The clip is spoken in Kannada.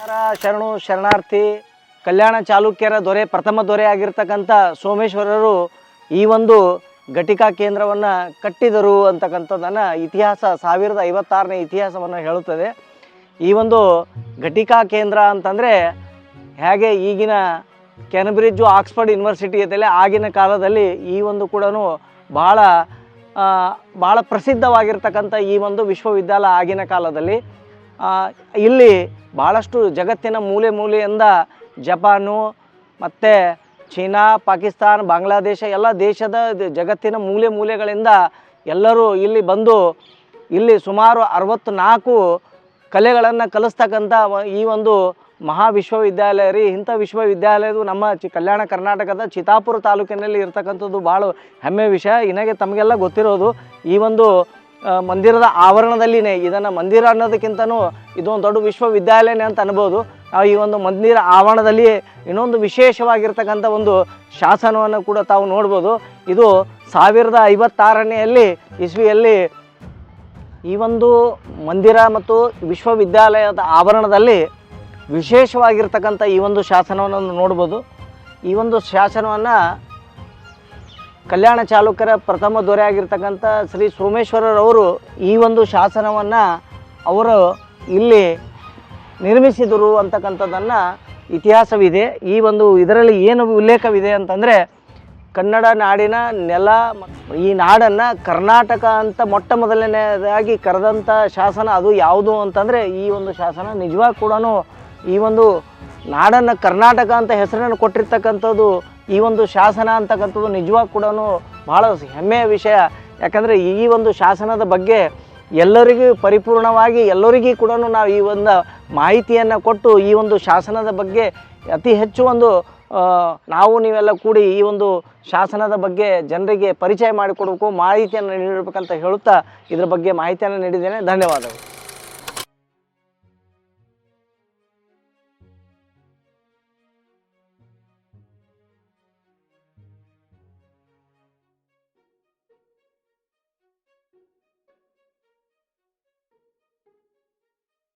ನಮಸ್ಕಾರ, ಶರಣು, ಶರಣಾರ್ಥಿ. ಕಲ್ಯಾಣ ಚಾಲುಕ್ಯರ ದೊರೆ, ಪ್ರಥಮ ದೊರೆ ಆಗಿರ್ತಕ್ಕಂಥ ಸೋಮೇಶ್ವರರು ಈ ಒಂದು ಘಟಿಕಾ ಕೇಂದ್ರವನ್ನು ಕಟ್ಟಿದರು ಅಂತಕ್ಕಂಥದ್ದನ್ನು ಇತಿಹಾಸ, ಸಾವಿರದ ಐವತ್ತಾರನೇ ಇತಿಹಾಸವನ್ನು ಹೇಳುತ್ತದೆ. ಈ ಒಂದು ಘಟಿಕಾ ಕೇಂದ್ರ ಅಂತಂದರೆ ಹೇಗೆ ಈಗಿನ ಕ್ಯಾನ್ಬ್ರಿಡ್ಜು ಆಕ್ಸ್ಫರ್ಡ್ ಯೂನಿವರ್ಸಿಟಿ ಇದೆಲ್ಲ ಆಗಿನ ಕಾಲದಲ್ಲಿ ಈ ಒಂದು ಕೂಡ ಭಾಳ ಭಾಳ ಪ್ರಸಿದ್ಧವಾಗಿರ್ತಕ್ಕಂಥ ಈ ಒಂದು ವಿಶ್ವವಿದ್ಯಾಲಯ ಆಗಿನ ಕಾಲದಲ್ಲಿ. ಇಲ್ಲಿ ಭಾಳಷ್ಟು ಜಗತ್ತಿನ ಮೂಲೆ ಮೂಲೆಯಿಂದ ಜಪಾನು, ಮತ್ತು ಚೀನಾ, ಪಾಕಿಸ್ತಾನ, ಬಾಂಗ್ಲಾದೇಶ, ಎಲ್ಲ ದೇಶದ ಜಗತ್ತಿನ ಮೂಲೆ ಮೂಲೆಗಳಿಂದ ಎಲ್ಲರೂ ಇಲ್ಲಿ ಬಂದು ಇಲ್ಲಿ ಸುಮಾರು ಅರವತ್ತ್ನಾಲ್ಕು ಕಲೆಗಳನ್ನು ಕಲಿಸ್ತಕ್ಕಂಥ ಈ ಒಂದು ಮಹಾ ವಿಶ್ವವಿದ್ಯಾಲಯ ರೀ. ಇಂಥ ವಿಶ್ವವಿದ್ಯಾಲಯದು ನಮ್ಮ ಚಿ, ಕಲ್ಯಾಣ ಕರ್ನಾಟಕದ ಚಿತಾಪುರ ತಾಲೂಕಿನಲ್ಲಿ ಇರ್ತಕ್ಕಂಥದ್ದು ಭಾಳ ಹೆಮ್ಮೆ ವಿಷಯ. ಇನಗೆ ತಮಗೆಲ್ಲ ಗೊತ್ತಿರೋದು ಈ ಒಂದು ಮಂದಿರದ ಆವರಣದಲ್ಲಿನೇ, ಇದನ್ನು ಮಂದಿರ ಅನ್ನೋದಕ್ಕಿಂತನೂ ಇದೊಂದು ದೊಡ್ಡ ವಿಶ್ವವಿದ್ಯಾಲಯನೇ ಅಂತ ಅನ್ಬೋದು. ನಾವು ಈ ಒಂದು ಮಂದಿರ ಆವರಣದಲ್ಲಿ ಇನ್ನೊಂದು ವಿಶೇಷವಾಗಿರ್ತಕ್ಕಂಥ ಒಂದು ಶಾಸನವನ್ನು ಕೂಡ ತಾವು ನೋಡ್ಬೋದು. ಇದು ಸಾವಿರದ ಐವತ್ತಾರನೆಯಲ್ಲಿ ಇಸ್ವಿಯಲ್ಲಿ ಈ ಒಂದು ಮಂದಿರ ಮತ್ತು ವಿಶ್ವವಿದ್ಯಾಲಯದ ಆವರಣದಲ್ಲಿ ವಿಶೇಷವಾಗಿರ್ತಕ್ಕಂಥ ಈ ಒಂದು ಶಾಸನವನ್ನು ನೋಡ್ಬೋದು. ಈ ಒಂದು ಶಾಸನವನ್ನು ಕಲ್ಯಾಣ ಚಾಲುಕ್ಯರ ಪ್ರಥಮ ದೊರೆ ಆಗಿರ್ತಕ್ಕಂಥ ಶ್ರೀ ಸೋಮೇಶ್ವರರವರು ಈ ಒಂದು ಶಾಸನವನ್ನು ಅವರು ಇಲ್ಲಿ ನಿರ್ಮಿಸಿದರು ಅಂತಕ್ಕಂಥದ್ದನ್ನು ಇತಿಹಾಸವಿದೆ. ಈ ಒಂದು ಇದರಲ್ಲಿ ಏನು ಉಲ್ಲೇಖವಿದೆ ಅಂತಂದರೆ ಕನ್ನಡ ನಾಡಿನ ನೆಲ ಈ ನಾಡನ್ನು ಕರ್ನಾಟಕ ಅಂತ ಮೊಟ್ಟ ಮೊದಲನೇದಾಗಿ ಕರೆದಂಥ ಶಾಸನ ಅದು ಯಾವುದು ಅಂತಂದರೆ ಈ ಒಂದು ಶಾಸನ ನಿಜವಾಗ ಕೂಡ ಈ ಒಂದು ನಾಡನ್ನು ಕರ್ನಾಟಕ ಅಂತ ಹೆಸರನ್ನು ಕೊಟ್ಟಿರ್ತಕ್ಕಂಥದ್ದು ಈ ಒಂದು ಶಾಸನ ಅಂತಕ್ಕಂಥದ್ದು ನಿಜವಾಗಿ ಕೂಡ ಭಾಳ ಹೆಮ್ಮೆಯ ವಿಷಯ. ಯಾಕಂದರೆ ಈ ಒಂದು ಶಾಸನದ ಬಗ್ಗೆ ಎಲ್ಲರಿಗೂ ಪರಿಪೂರ್ಣವಾಗಿ, ಎಲ್ಲರಿಗೂ ಕೂಡ ನಾವು ಈ ಒಂದು ಮಾಹಿತಿಯನ್ನು ಕೊಟ್ಟು ಈ ಒಂದು ಶಾಸನದ ಬಗ್ಗೆ ಅತಿ ಹೆಚ್ಚು ಒಂದು ನಾವು ನೀವೆಲ್ಲ ಕೂಡಿ ಈ ಒಂದು ಶಾಸನದ ಬಗ್ಗೆ ಜನರಿಗೆ ಪರಿಚಯ ಮಾಡಿಕೊಡಬೇಕು, ಮಾಹಿತಿಯನ್ನು ನೀಡಬೇಕಂತ ಹೇಳುತ್ತಾ ಇದರ ಬಗ್ಗೆ ಮಾಹಿತಿಯನ್ನು ನೀಡಿದ್ದೇನೆ. ಧನ್ಯವಾದಗಳು.